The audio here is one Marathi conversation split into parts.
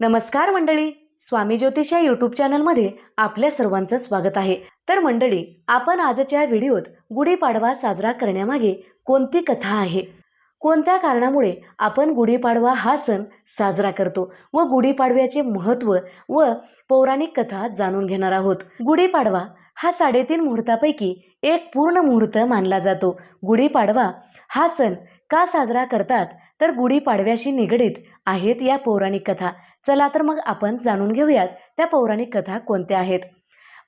नमस्कार मंडळी स्वामी ज्योतिष या यूट्यूब चॅनलमध्ये आपल्या सर्वांचं स्वागत आहे. तर मंडळी आपण आजच्या व्हिडिओत गुढीपाडवा साजरा करण्यामागे कोणती कथा आहे? कोणत्या कारणामुळे आपण गुढीपाडवा हा सण साजरा करतो व गुढीपाडव्याचे महत्त्व व पौराणिक कथा जाणून घेणार आहोत? गुढीपाडवा हा साडेतीन मुहूर्तापैकी एक पूर्ण मुहूर्त मानला जातो. गुढीपाडवा हा सण का साजरा करतात? तर गुढीपाडव्याशी निगडीत आहेत या पौराणिक कथा. चला तर मग आपण जाणून घेऊयात त्या पौराणिक कथा कोणत्या आहेत.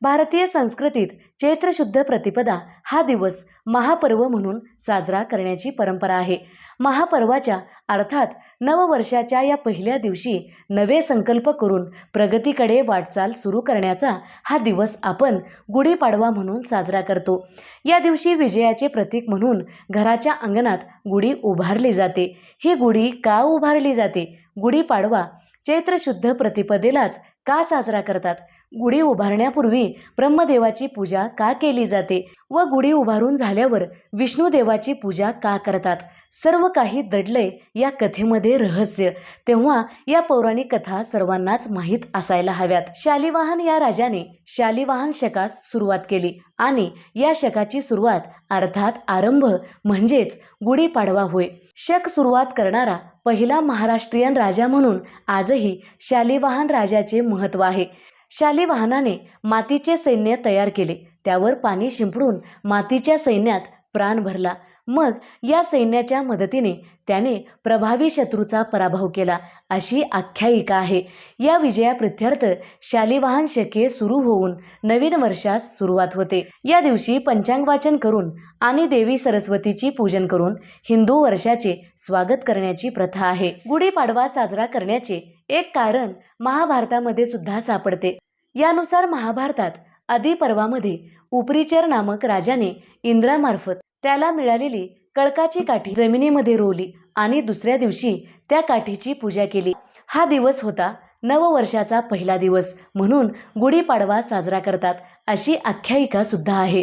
भारतीय संस्कृतीत चैत्र शुद्ध प्रतिपदा हा दिवस महापर्व म्हणून साजरा करण्याची परंपरा आहे. महापर्वाच्या अर्थात नववर्षाच्या या पहिल्या दिवशी नवे संकल्प करून प्रगतीकडे वाटचाल सुरू करण्याचा हा दिवस आपण गुढीपाडवा म्हणून साजरा करतो. या दिवशी विजयाचे प्रतीक म्हणून घराच्या अंगणात गुढी उभारली जाते. ही गुढी का उभारली जाते? गुढीपाडवा चैत्र शुद्ध प्रतिपदेलाच का साजरा करतात? गुढी उभारण्यापूर्वी ब्रह्मदेवाची पूजा का केली जाते व गुढी उभारून झाल्यावर विष्णुदेवाची पूजा का करतात? सर्व काही दडलंय या कथेमध्ये रहस्य. तेव्हा या पौराणिक कथा सर्वांनाच माहीत असायला हव्यात. शालिवाहन या राजाने शालिवाहन शकास सुरुवात केली आणि या शकाची सुरुवात अर्थात आरंभ म्हणजेच गुढीपाडवा होय. शक सुरुवात करणारा पहिला महाराष्ट्रीयन राजा म्हणून आजही शालिवाहन राजाचे महत्त्व आहे. शालिवाहनाने मातीचे सैन्य तयार केले. त्यावर पाणी शिंपडून मातीच्या सैन्यात प्राण भरला. मग या सैन्याच्या मदतीने त्याने प्रभावी शत्रूचा पराभव केला. अशी आख्यायिका आहे. या विजयाप्रित्यर्थ शालिवाहन शके सुरू होऊन नवीन वर्षास सुरुवात होते. या दिवशी पंचांग वाचन करून आणि देवी सरस्वतीची पूजन करून हिंदू वर्षाचे स्वागत करण्याची प्रथा आहे. गुढीपाडवा साजरा करण्याचे एक कारण महाभारतामध्ये सुद्धा सापडते. यानुसार महाभारतात आदिपर्वामध्ये उपरीचर नामक राजाने इंद्रामार्फत त्याला मिळालेली कळकाची काठी जमिनीमध्ये रोवली आणि दुसऱ्या दिवशी त्या काठीची पूजा केली. हा दिवस होता नववर्षाचा पहिला दिवस म्हणून गुढीपाडवा साजरा करतात अशी आख्यायिका सुद्धा आहे.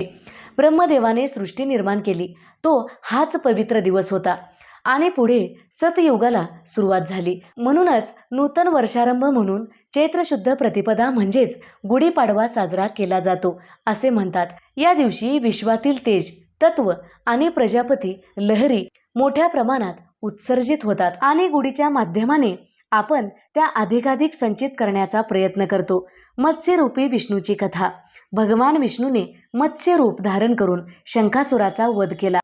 ब्रह्मदेवाने सृष्टी निर्माण केली. तो हाच पवित्र दिवस होता. आणि पुढे सतयुगाला सुरुवात झाली. म्हणूनच नूतन वर्षारंभ म्हणून चैत्र शुद्ध प्रतिपदा म्हणजेच गुढीपाडवा साजरा केला जातो असे म्हणतात. या दिवशी विश्वातील तेज तत्व आणि प्रजापती लहरी मोठ्या प्रमाणात उत्सर्जित होतात आणि गुढीच्या माध्यमाने आपण त्या अधिकाधिक संचित करण्याचा प्रयत्न करतो. मत्स्यरूपी विष्णूची कथा. भगवान विष्णूने मत्स्य रूप धारण करून शंखासुराचा वध केला.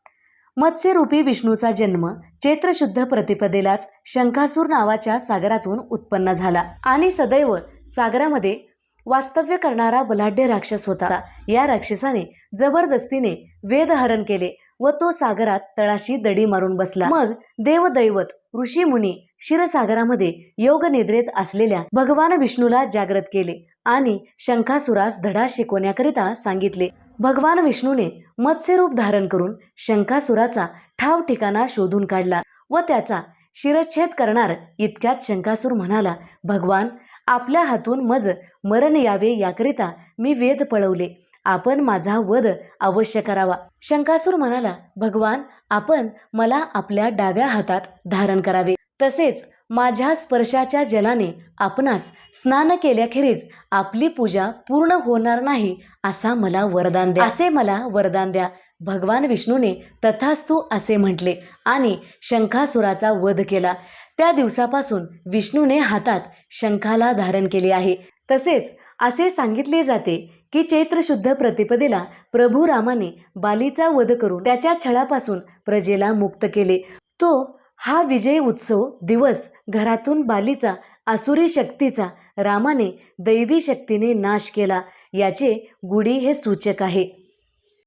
मत्स्यरूपी विष्णूचा जन्म चैत्रशुद्ध प्रतिपदेलाच शंखासूर नावाच्या सागरातून उत्पन्न झाला. आणि सदैव सागरामध्ये वास्तव्य करणारा बलाढ्य राक्षस होता. या राक्षसाने जबरदस्तीने वेदहरण केले व तो सागरात तळाशी दडी मारून बसला. मग देवदैवत ऋषी मुनी क्षीरसागरामध्ये योग निद्रेत असलेल्या भगवान विष्णूला जागृत केले आणि शंखासुरास धडा शिकवण्याकरिता सांगितले. भगवान विष्णूने मत्स्यरूप धारण करून शंखासुराचा ठाव ठिकाणा शोधून काढला व त्याचा शिरच्छेद करणार इतक्यात शंखासूर म्हणाला भगवान आपल्या हातून मज मरण यावे याकरिता मी वेद पळवले. आपण माझा वध अवश्य करावा. शंकासूर म्हणाला भगवान आपण मला आपल्या डाव्या हातात धारण करावे. तसेच माझ्या स्पर्शाच्या जलाने आपणास स्नान केल्याखेरीज आपली पूजा पूर्ण होणार नाही असा मला वरदान द्या. असे मला वरदान द्या. भगवान विष्णूने तथास्तू असे म्हटले आणि शंखासुराचा वध केला. त्या दिवसापासून विष्णूने हातात शंखाला धारण केले आहे. तसेच असे सांगितले जाते की चैत्र शुद्ध प्रतिपदेला प्रभू रामाने बालीचा वध करून त्याच्या छळापासून प्रजेला मुक्त केले. तो हा विजय उत्सव दिवस घरातून बालीचा आसुरी शक्तीचा रामाने दैवी शक्तीने नाश केला याचे गुढी हे सूचक आहे.